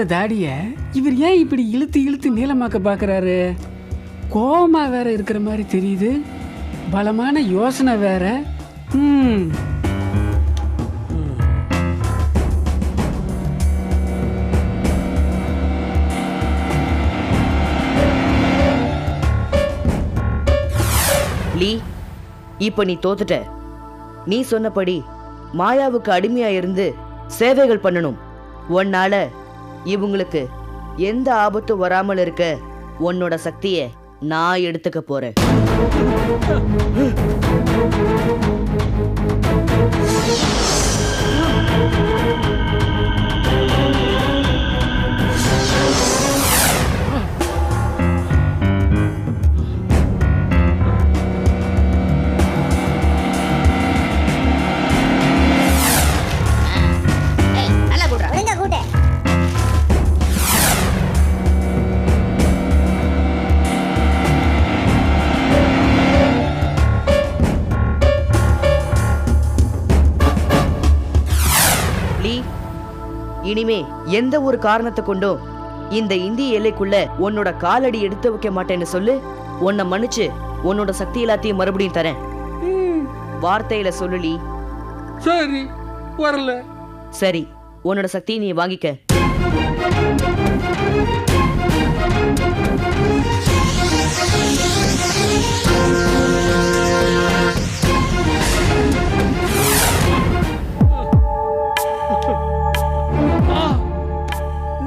வளர்ந்த தாடிய இவர் ஏன் இப்படி இழுத்து இழுத்து நீளமாக்க பார்க்குறாரு கோமா வேற இருக்கிற மாதிரி தெரியுது. பலமான யோசனை வேற. ம். லீ இப்போ நீ தோத்துட்ட. நீ சொன்னபடி மாயாவுக்கு அடிமையா இருந்து சேவைகள் பண்ணணும். உன்னால இவங்களுக்கு எந்த ஆபத்தும் வராமல் இருக்க உன்னோட சக்தியை நான் எடுத்துக்க போறேன். இனிமே எந்த ஒரு காரணத்தை கொண்டும் இந்த இந்திய எல்லைக்குள்ள உன்னோட காலடி எடுத்து வைக்க மாட்டேன்னு சொல்லு. உன்னை மன்னிச்சு உன்னோட சக்தி எல்லாத்தையும் மறுபடியும் தரேன். வார்த்தையில சொல்லு லீ. சரி வரல. சரி உன்னோட சக்தியை நீ வாங்கிக்க.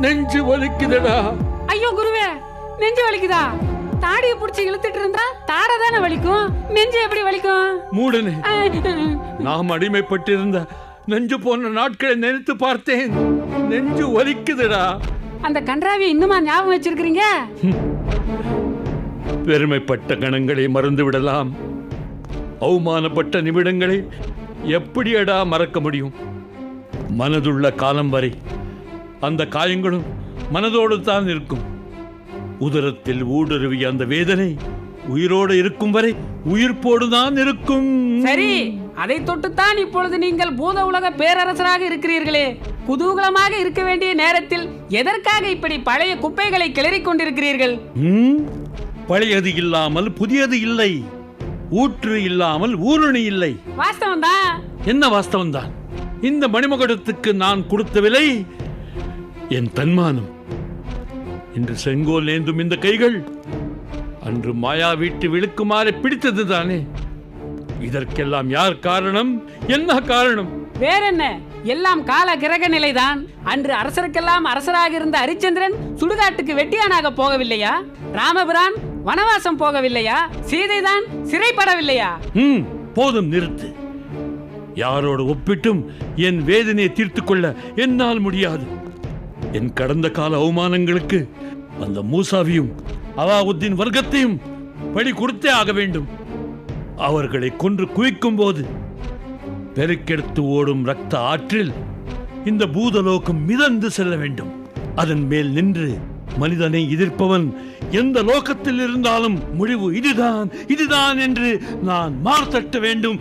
நெஞ்சு வலிக்குதடா. ஐயோ குருவே நெஞ்சு வலிக்குதா? தாடியை புடிச்சு இழுத்துட்டு இருந்தா தாடை தானே வலிக்கும்? நெஞ்சு எப்படி வலிக்கும்? மூடனே. நாம் அடிமைப்பட்டிருந்த நெஞ்சு போன நாட்களை நினைத்து பார்த்தேன். நெஞ்சு வலிக்குதுடா. அந்த கன்றாவியை இன்னுமா ஞாபகம் வச்சிருக்கிறீங்க? பெருமைப்பட்ட கணங்களை மறந்து விடலாம் அவமானப்பட்ட நிமிடங்களை எப்படியடா மறக்க முடியும்? மனதுள்ள காலம் வரை அந்த காயங்களும் மனதோடு தான் இருக்கும். உதரத்தில் ஊடுருவிய அந்த வேதனை உயிரோடு இருக்கும் வரை உயிர்ப்போடு தான் இருக்கும். சரி அதை தொட்டுத்தான் இப்பொழுது நீங்கள் பூத உலக பேரரசராக இருக்கிறீர்களே. குதூகலமாக இருக்க வேண்டிய நேரத்தில் எதற்காக இப்படி பழைய குப்பைகளை கிளறிக் கொண்டிருக்கிறீர்கள்? பழையது இல்லாமல் புதியது இல்லை. ஊற்று இல்லாமல் ஊருணி இல்லை. வாஸ்தவம் தான் என்ன வாஸ்தவம் தான் இந்த மணிமகுடத்துக்கு நான் கொடுத்த விலை என் தன்மானம். இன்று செங்கோல் ஏந்தும் இந்த கைகள். அன்று மாயா வீட்டு விழுக்குமாறு பிடித்தது தானே. இதற்கெல்லாம் யார் காரணம்? என்ன காரணம்? வேற என்ன எல்லாம் கால கிரக நிலைதான். அன்று அரசருக்கெல்லாம் அரசராக இருந்த ஹரிச்சந்திரன் சுடுகாட்டுக்கு வெட்டியானாக போகவில்லையா? ராமபிரான் வனவாசம் போகவில்லையா? சீதைதான் சிறைப்படவில்லையா? ம் போதும் நிறுத்து. யாரோடு ஒப்பிட்டும் என் வேதனையை தீர்த்துக் கொள்ள என்னால் முடியாது. என் கடந்த கால அவமானங்களுக்கு அந்த மூசாவியும் அலாவுத்தீன் வர்க்கத்தையும் பழி கொடுத்தே ஆக வேண்டும். அவர்களை கொன்று குவிக்கும் போது பெருக்கெடுத்து ஓடும் ரத்த ஆற்றில் இந்த பூதலோகம் மிதந்து செல்ல வேண்டும். அதன் மேல் நின்று மனிதனை எதிர்ப்பவன் எந்த லோகத்தில் இருந்தாலும் முடிவு இதுதான் இதுதான் என்று நான் மார்த்தட்ட வேண்டும்.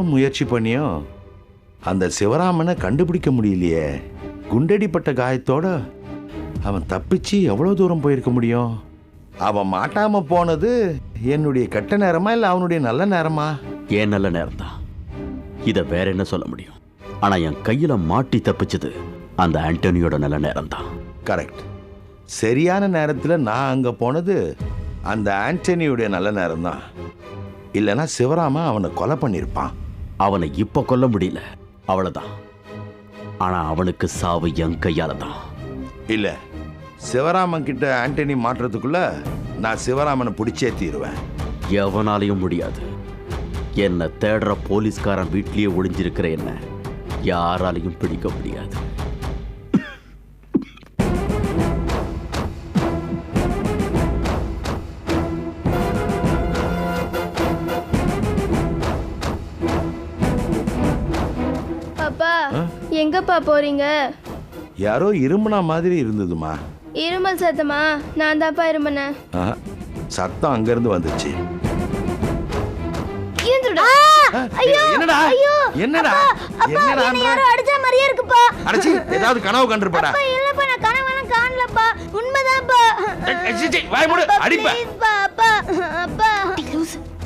தூரம் முயற்சி பண்ணியும் அந்த சிவராமனை கண்டுபிடிக்க முடியலையே. குண்டடிப்பட்ட காயத்தோட அவன் தப்பிச்சு எவ்வளோ தூரம் போயிருக்க முடியும்? அவன் மாட்டாம போனது என்னுடைய கெட்ட நேரமா இல்லை அவனுடைய நல்ல நேரமா? ஏன் நல்ல நேரம்தான் இதை வேற என்ன சொல்ல முடியும்? ஆனா என் கையில மாட்டி தப்பிச்சது அந்த ஆண்டனியோட நல்ல நேரம்தான் கரெக்ட். சரியான நேரத்தில் நான் அங்கே போனது அந்த ஆண்டனியுடைய நல்ல நேரம்தான். இல்லைன்னா சிவராமன் அவனை கொலை பண்ணியிருப்பான் அவனை இப்ப கொல்ல முடியல. அவ்வளவுதான். ஆனா அவனுக்கு சாவு என் கையால தான் இல்லை சிவராமன் கிட்ட ஆண்டனி மாட்டுறதுக்குள்ள நான் சிவராமனை பிடிச்சே தீருவேன். எவனாலையும் முடியாது. என்னை தேடுற போலீஸ்காரன் வீட்லயே ஒளிஞ்சிருக்கிற என்ன யாராலையும் பிடிக்க முடியாது. போறீங்க? யாரோ இருமுனா மாதிரி இருந்ததுமா. இருமல் சத்தமா? நான் தான்ப்பா இருமனேன் சத்தம் அங்கிருந்து வந்துச்சு. என்னடா? என்னடா? என்னடா அடிச்ச மாதிரியே இருக்குப்பா. அடைச்சி ஏதாவது கனவு கண்டிருப்படா. இல்லப்பா நான் கனவெல்லாம் காணலப்பா. உண்மைதான்ப்பா. வாய் மூடு. அப்பா, அடிப்ப. pleaseப்பா, அப்பா அப்பா.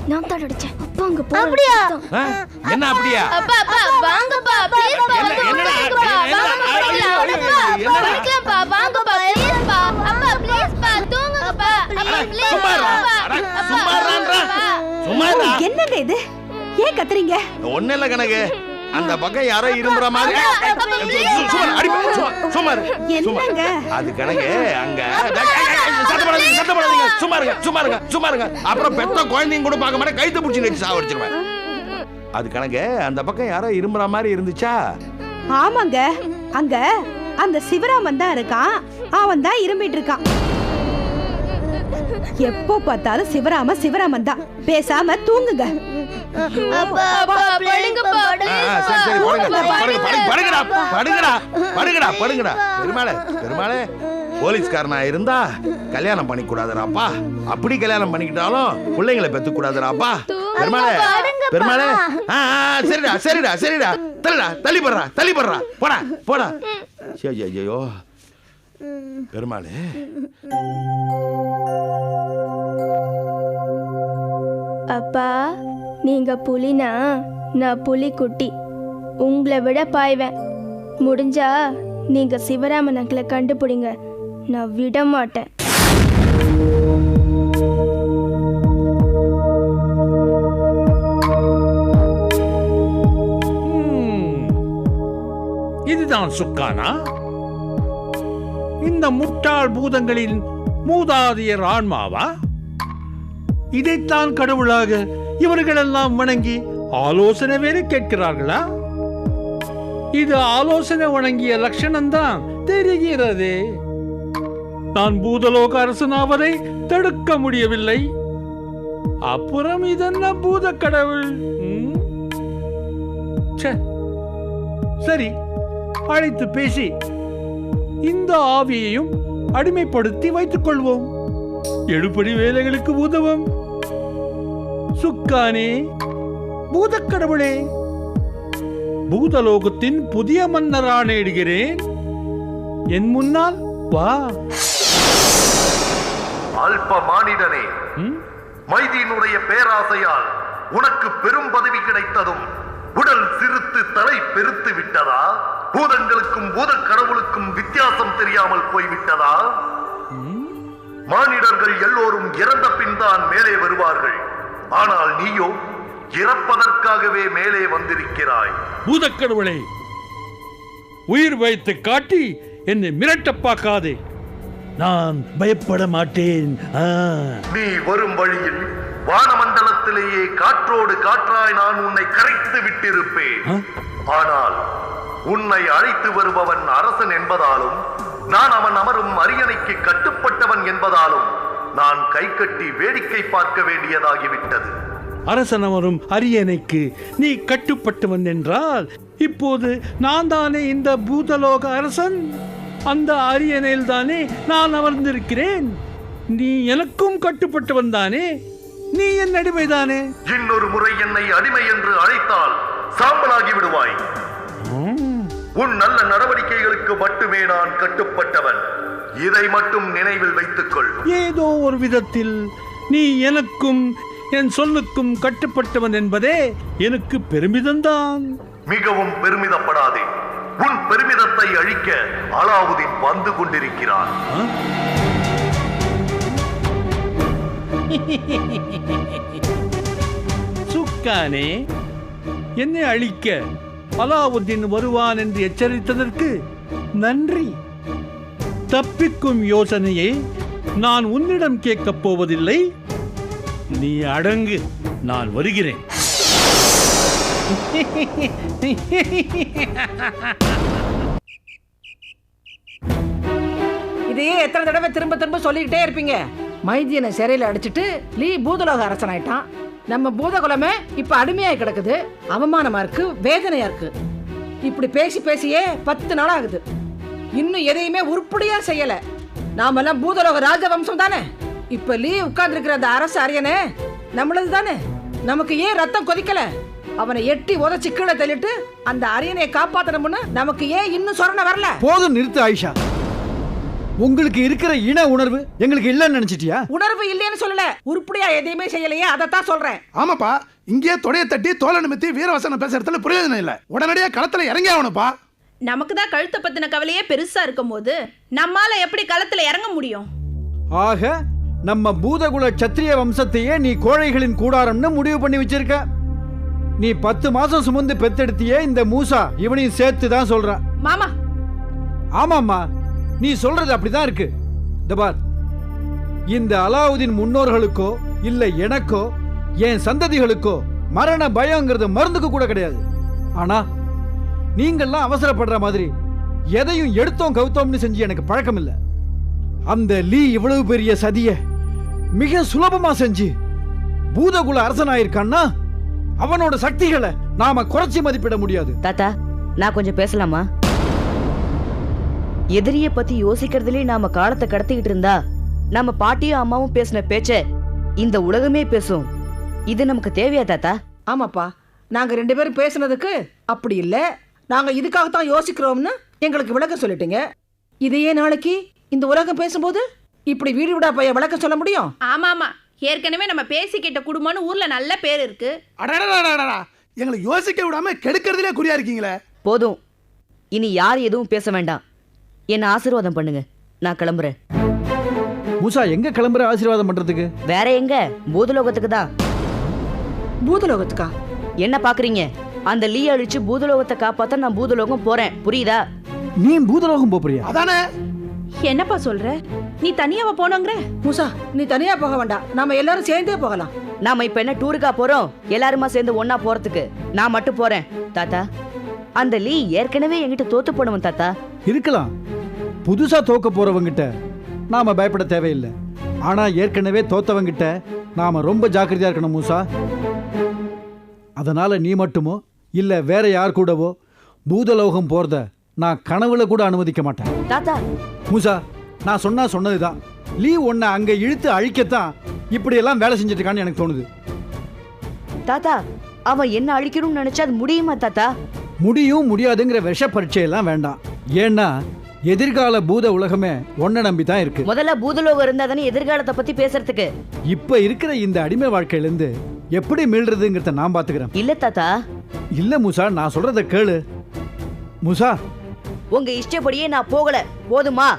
நான் தான் அடிச்சேன் அப்பா அங்க போ அப்படியா? என்ன அப்படியா அப்பா அப்பா வாங்கப்பா ப்ளீஸ்ப்பா என்ன- வந்து? உட்காருங்கப்பா. என்னடா? வாங்க, ஐயோ, ஐயோ, படிக்கலாம். ஐயோ, என்னடா? படிக்கலாம்ப்பா. வாங்கப்பா அப்பா ப்ளீஸ்ப்பா தூங்குங்கப்பா அப்பா ப்ளீஸ் சும்மா இருடா. அட, சும்மா இருடான்றா. சும்மா இருடா. என்னங்க இது ஏன் கத்துறீங்க ஒண்ணும் இல்ல கணக்கு அந்த பக்கம் யாரோ இரும்புற மாதிரி என்னங்க? அது கணக்கு அங்க. சத்தம் போடாதீங்க சத்தம் போடாதீங்க. சும்மா இருங்க சும்மா இருங்க சும்மா இருங்க. அப்புறம் பெத்த குழந்தைங்க கூட பார்க்க மாட்டேன். கைத்து பிடிச்சி நெச்சு சாவடிச்சிருவேன் அது கணக்கு அந்த பக்கம் யாரோ இரும்புற மாதிரி இருந்துச்சா? ஆமாங்க. அங்க அந்த சிவராமன் தான் இருக்கான். அவன் தான் இரும்பிட்டு இருக்கான். எப்போ பார்த்தாலும் சிவராமன் சிவராமன் தான். பேசாம தூங்குங்க. அப்பா அப்பா படுங்கப்பா, please, ஆ, ஆ, சரி சரி படுங்க. படுங்க படுங்க படுங்கடா படுங்கடா படுங்கடா படுங்கடா. பெருமாளே பெருமாளே போலீஸ்காரனா இருந்தா கல்யாணம் பண்ணிக்க கூடாதுடாப்பா அப்படி கல்யாணம் பண்ணிக்கிட்டாலும் பிள்ளைங்களை பெத்துக்க கூடாதுடாப்பா பெருமாளே பெருமாளே. சரிடா சரிடா சரிடா. தள்ளிடா தள்ளி போடுறா தள்ளி போடுறா போடா. போடா சரி ஐயோ. பெருமாளே. அப்பா நீங்க புலினா நான் புலிக்குட்டி. உங்களை விட பாய்வேன். முடிஞ்சா நீங்க சிவராமன் அங்கிளை கண்டுபிடிங்க. நான் விட மாட்டேன் இதுதான் சுக்கானா? இந்த முட்டாள் பூதங்களின் மூதாதையர் ஆன்மாவா? இதைத்தான் கடவுளாக இவர்களெல்லாம் வணங்கி ஆலோசனை வேறு கேட்கிறார்களா? இது ஆலோசனை வணங்கிய லட்சணம்தான் தெரிகிறது. நான் பூதலோக அரசனாவதை தடுக்க முடியவில்லை. அப்புறம் இதென்ன பூத கடவுள்? சரி அழைத்து பேசி இந்த ஆவியையும் அடிமைப்படுத்தி வைத்துக் கொள்வோம். எடுபடி வேலைகளுக்கு உதவும். சுக்கானே பூதக்கடவுளே பூதலோகத்தின் புதிய மன்னரானேடுகிறேன் என் முன்னால் வா. அல்ப மானிடனே? மைதீனுடைய பேராசையால் உனக்கு பெரும் பதவி கிடைத்ததும் உடல் சிறுத்து தலை பெருத்து விட்டதா? பூதங்களுக்கும் பூதக் கடவுளுக்கும் வித்தியாசம் தெரியாமல் போய்விட்டதா? மானிடர்கள் எல்லோரும் இறந்த பின் தான் மேலே வருவார்கள். ஆனால் நீயோ இறப்பதற்காகவே மேலே வந்திருக்கிறாய் பூதக்கடவுளே உயிர் வைத்து காட்டி என்னை மிரட்ட பார்க்காதே நான் பயப்பட மாட்டேன். நீ வரும் வழியில் வானமண்டலத்திலேயே காற்றோடு காற்றாய் நான் உன்னை கரைத்து விட்டிருப்பேன்? ஆனால் உன்னை அழைத்து வருபவன் அரசன் என்பதாலும் நான் அவன் அமரும் அரியணைக்கு கட்டுப்பட்டவன் என்பதாலும் நான் கை கட்டி வேடிக்கை பார்க்க வேண்டியதாகிவிட்டது. அரசனவரும் அரியணைக்கு நீ கட்டுப்பட்டவன் என்றால் இப்போது நான் தானே இந்த பூதலோக அரசன்? அந்த அரியணையில் தானே நான் அமர்ந்திருக்கிறேன். நீ எனக்கும் கட்டுப்பட்டவன் தானே? நீ என் அடிமைதானே இன்னொரு முறை என்னை அடிமை என்று அழைத்தால் சாம்பலாகி விடுவாய். உன் நல்ல நடவடிக்கைகளுக்கு மட்டுமே நான் கட்டுப்பட்டவன். இதை மட்டும் நினைவில் வைத்துக்கொள். ஏதோ ஒரு விதத்தில் நீ எனக்கும் என் சொல்லுக்கும் கட்டுப்பட்டவன் என்பதே எனக்கு பெருமிதம்தான் மிகவும் பெருமிதப்படாதே. உன் பெருமிதத்தை அழிக்க அலாவுதீன் வந்து கொண்டிருக்கிறான். சுக்கானே என்னை அழிக்க அலாவுத்தீன் வருவான் என்று எச்சரித்ததற்கு நன்றி. தப்பிக்கும் யோசனையை நான் உன்னிடம் கேட்கப் போவதில்லை. நீ அடங்கு நான் வருகிறேன். இதையே எத்தனை தடவை திரும்ப திரும்ப சொல்லிக்கிட்டே இருப்பீங்க? மைதியனை சிறையில் அடிச்சிட்டு லீ பூதலோக அரசன் ஆயிட்டான் நம்ம பூதகுலமே இப்ப அடிமையாய் கிடக்குது. அவமானமா இருக்கு வேதனையா இருக்கு. இப்படி பேசி பேசியே பத்து நாள் ஆகுது. இன்னும் எதையுமே உருப்படியா செய்யல. நாமெல்லாம் பூதலோக ராஜவம்சம் தானே? இப்ப லீ உட்கார்ந்து இருக்கிற அந்த அரசு அரியனே நம்மளது தானே? நமக்கு ஏன் ரத்தம் கொதிக்கல? அவனை எட்டி உதச்சி கீழே தள்ளிட்டு அந்த அரியனை காப்பாத்தணும்னு நமக்கு ஏன் இன்னும் சொரண வரல? போதும் நிறுத்து ஆயிஷா. உங்களுக்கு இருக்கிற இன உணர்வு எங்களுக்கு இல்லைன்னு நினைச்சிட்டியா? உணர்வு இல்லைன்னு சொல்லல. உருப்படியா எதையுமே செய்யலையே அதைத்தான் சொல்றேன். ஆமாப்பா இங்கேயே தொடைய தட்டி தோலை நிமித்தி வீரவசனம் பேசுறதுல பிரயோஜனம் இல்லை. உடனடியா களத்துல இறங்கி ஆகணும்ப்பா நமக்கு தான் கழுத்தை பத்தின கவலையே பெருசா இருக்கும் போது நம்மால எப்படி களத்துல இறங்க முடியும்? ஆக நம்ம பூதகுல சத்திரிய வம்சத்தையே நீ கோழைகளின் கூடாரம்னு முடிவு பண்ணி வச்சிருக்க. நீ பத்து மாசம் சுமந்து பெத்தெடுத்தியே இந்த மூசா இவனையும் சேர்த்து தான் சொல்றான். மாமா. ஆமாம்மா நீ சொல்றது அப்படிதான் இருக்கு. இந்த பார் இந்த அலாவுதீன் முன்னோர்களுக்கோ இல்ல எனக்கோ என் சந்ததிகளுக்கோ மரண பயங்கிறது மருந்துக்கு கூட கிடையாது. ஆனா நீங்கள்லாம் அவசரப்படுற மாதிரி. எதையும் எடுத்தோம் கவுத்தோம்னு செஞ்சு எனக்கு பழக்கம் இல்லை அந்த லீ இவ்வளவு பெரிய சதிய மிக சுலபமா செஞ்சு பூதகுல அரசனாயிருக்கான்னா அவனோட சக்திகளை நாம குறைச்சி மதிப்பிட முடியாது. தாத்தா நான் கொஞ்சம் பேசலாமா? எதிரிய பத்தி யோசிக்கிறதுலே நாம காலத்தை கடத்திக்கிட்டு இருந்தா நம்ம பாட்டியும் அம்மாவும் பேசின பேச்ச இந்த உலகமே பேசும். இது நமக்கு தேவையா தாத்தா? ஆமாப்பா நாங்க ரெண்டு பேரும் பேசுனதுக்கு அப்படி இல்ல. நாங்க இதுக்காகத்தான் யோசிக்கிறோம்னு எங்களுக்கு விளக்கம் சொல்லிட்டீங்க. இதையே நாளைக்கு இந்த உலகம் பேசும்போது இப்படி வீடு விடா பைய விளக்கம் சொல்ல முடியும்? ஆமா ஆமா ஏற்கனவே நம்ம பேசிக்கிட்ட குடும்பம்னு ஊர்ல நல்ல பேர் இருக்கு. அடடடடடடா எங்களை யோசிக்க விடாம கெடுக்கிறதுலே குறியா இருக்கீங்களே போதும். இனி யார் எதுவும் பேச வேண்டாம். என்ன ஆசீர்வாதம் பண்ணுங்க. நான் கிளம்புறேன். மூசா எங்க கிளம்புற ஆசீர்வாதம் பண்றதுக்கு? வேற எங்க? பூதலோகத்துக்கு தான். பூதலோகத்துக்கா? என்ன பாக்குறீங்க? அந்த லீ அழிச்சு பூதலோகத்தை காப்பாத்த நான் பூதலோகம் போறேன். புரியுதா? நீ பூதலோகம் போறியா? அதானே? என்னப்பா சொல்ற? நீ தனியாவ போனோங்கிற? மூசா நீ தனியா போக வேண்டாம். நாம எல்லாரும் சேர்ந்தே போகலாம். நாம இப்ப என்ன டூருக்கா போறோம்? எல்லாருமா சேர்ந்து ஒண்ணா போறதுக்கு. நான் மட்டும் போறேன். தாத்தா அந்த லீ ஏற்கனவே என்கிட்ட தோத்து போனவன் தாத்தா. இருக்கலாம். புதுசா தோக்க போறவங்கிட்ட நாம பயப்பட தேவையில்லை. ஆனா ஏற்கனவே தோத்தவங்கிட்ட நாம ரொம்ப ஜாக்கிரதையா இருக்கணும் மூசா. அதனால நீ மட்டுமோ இல்ல வேற யார் கூடவோ? பூதலோகம் போறத நான் கனவுல கூட அனுமதிக்க மாட்டேன். தாத்தா! மூசா நான் சொன்னா சொன்னதுதான். லீ உன்னை அங்க இழுத்து அழிக்கத்தான் இப்படி எல்லாம் வேலை செஞ்சுட்டு இருக்கான்னு எனக்கு தோணுது. தாத்தா அவன் என்ன அழிக்கணும்னு நினைச்சா அது முடியுமா தாத்தா? முடியும் முடியாதுங்கிற விஷ பரீட்சையெல்லாம் வேண்டாம். ஏன்னா எதிர்கால பூத உலகமே ஒன்ன நம்பி தான் இருக்கு. முதல்ல பூதலோகம் இருந்தா தானே எதிர்காலத்தை பத்தி பேசுறதுக்கு? இப்ப இருக்கிற இந்த அடிமை வாழ்க்கையிலிருந்து எப்படி மீள்றதுங்கிறத நான் பாத்துக்கிறேன். இல்ல தாத்தா. இல்ல மூசா நான் சொல்றத கேளு. மூசா. உங்க இஷ்டப்படியே நான் போகல. போதுமா?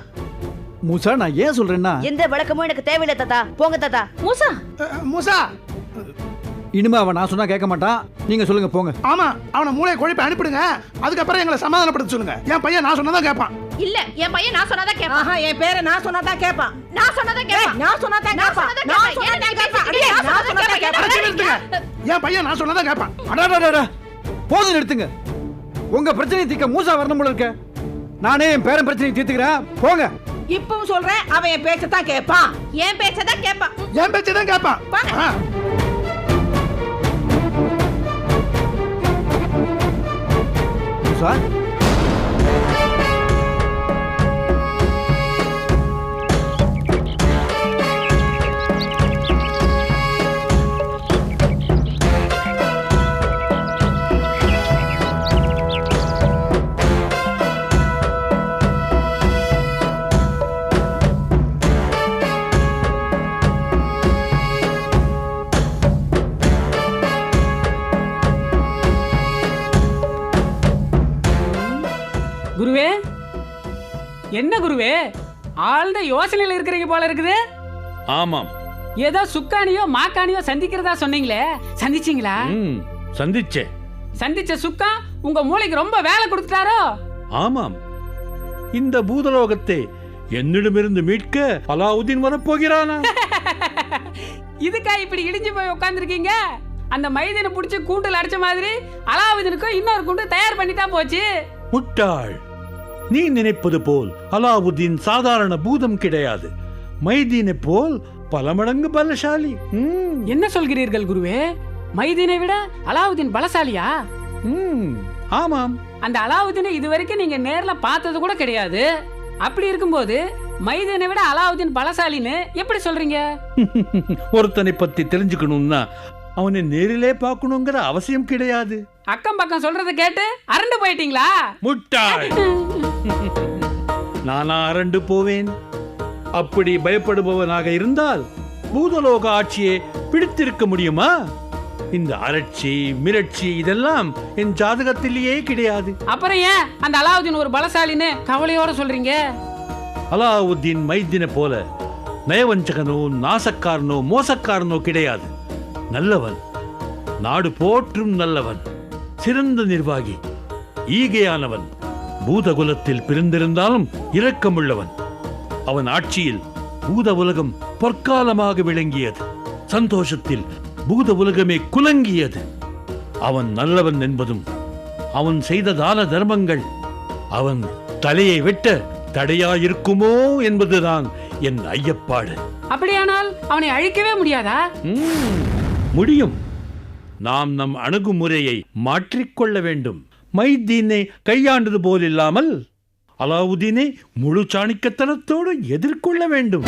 மூசா நான் ஏன் சொல்றேன்னா? எந்த விளக்கமும் எனக்கு தேவையில்லை தாத்தா. போங்க தாத்தா. மூசா. மூசா. இனிமே அவன் நான் சொன்னா கேட்க மாட்டான். நீங்க சொல்லுங்க போங்க. ஆமா அவனை மூளையை குழப்பி அனுப்பிடுங்க. அதுக்கப்புறம் எங்களை சமாதானப்படுத்த சொல்லுங்க. என் பையன் நான் சொன்னதான் கேட்பான். இல்ல என் பையன் நான் சொன்னாதான் கேட்பான் ஆஹா என் பேரை நான் சொன்னாதான் கேட்பான் நான் சொன்னாதான் கேட்பான் நான் சொன்னாதான் சொன்னாதான் நான். சொன்னாதான் பேசிக்கிட்டே? அடியே, நான் நான் சொன்னாதான். நிறுத்துங்க என் பையன் நான் சொன்னதான் கேட்பான் அடாடாடாடா. போதும் நிறுத்துங்க உங்க பிரச்சனையை தீர்க்க மூசா வரணும் போல இருக்க. நானே என் பேரன் பிரச்சனையை தீர்த்துக்கிறேன். போங்க. இப்பவும் சொல்றேன் அவன் என் பேச்சத்தான் கேட்பான் என் பேச்சதான் கேட்பான் என் பேச்சு தான் கேட்பான் ஆ. என்ன குருவே? ஆழ்ந்த யோசனையில இருக்கிறீங்க போல இருக்குது. ஆமாம். ஏதோ சுக்கானியோ மாக்கானியோ சந்திக்கிறதா சொன்னீங்களே? சந்திச்சீங்களா? சந்திச்சேன் சந்திச்ச. சுக்கா உங்க மூளைக்கு ரொம்ப வேலை கொடுத்துட்டாரோ? ஆமாம். இந்த பூதலோகத்தை என்னிடமிருந்து மீட்க அலாவுதீன் வரப்போகிறானா? இதுக்கா இப்படி இடிஞ்சு போய் உட்காந்துருக்கீங்க அந்த மைதனை புடிச்சு கூண்டில் அடிச்ச மாதிரி அலாவுதீனுக்கும் இன்னொரு கூண்டு தயார் பண்ணிட்டா போச்சு. முட்டாள். நீ நினைப்பது போல் அலாவுதீன் சாதாரண பூதம் கிடையாது. மைதீனை போல் பல மடங்கு பலசாலி என்ன சொல்கிறீர்கள் குருவே? மைதீனை விட அலாவுதீன் பலசாலியா? ம். ஆமாம். அந்த அலாவுதீனை இது வரைக்கும் நீங்க நேர்ல பார்த்தது கூட கிடையாது. அப்படி இருக்கும்போது மைதீனை விட அலாவுதீன் பலசாலின்னு எப்படி சொல்றீங்க? ஒருத்தனை பத்தி தெரிஞ்சுக்கணும்னா அவனை நேரிலே பார்க்கணுங்கிற அவசியம் கிடையாது. அக்கம் பக்கம் சொல்றத கேட்டு அரண்டு போயிட்டீங்களா? முட்டாள். நானா அரண்டு போவேன். அப்படி பயப்படுபவனாக இருந்தால் பூதலோக ஆட்சியை பிடித்திருக்க முடியுமா? இந்த அரட்சி மிரட்சி இதெல்லாம் என் ஜாதகத்திலேயே கிடையாது. அப்புறம் ஏன் அந்த அலாவுதீன் ஒரு பலசாலின்னு கவலையோட சொல்றீங்க? அலாவுத்தீன் மைத்தின போல நயவஞ்சகனோ நாசக்காரனோ மோசக்காரனோ கிடையாது. நல்லவன். நாடு போற்றும் நல்லவன். சிறந்த நிர்வாகி. ஈகையானவன். பூதகுலத்தில் பிறந்திருந்தாலும் இரக்கமுள்ளவன். அவன் ஆட்சியில் பூத உலகம் பொற்காலமாக விளங்கியது. சந்தோஷத்தில் பூத உலகமே குலங்கியது. அவன் நல்லவன் என்பதும் அவன் செய்த தான தர்மங்கள் அவன் தலையை வெட்ட தடையாயிருக்குமோ என்பதுதான் என் ஐயப்பாடு. அப்படியானால் அவனை அழிக்கவே முடியாதா? முடியும். நாம் நம் அணுகுமுறையை மாற்றிக்கொள்ள வேண்டும். மைதீனை கையாண்டது போல் இல்லாமல் அலாவுதீனை முழு சாணிக்கத்தனத்தோடு எதிர்கொள்ள வேண்டும்.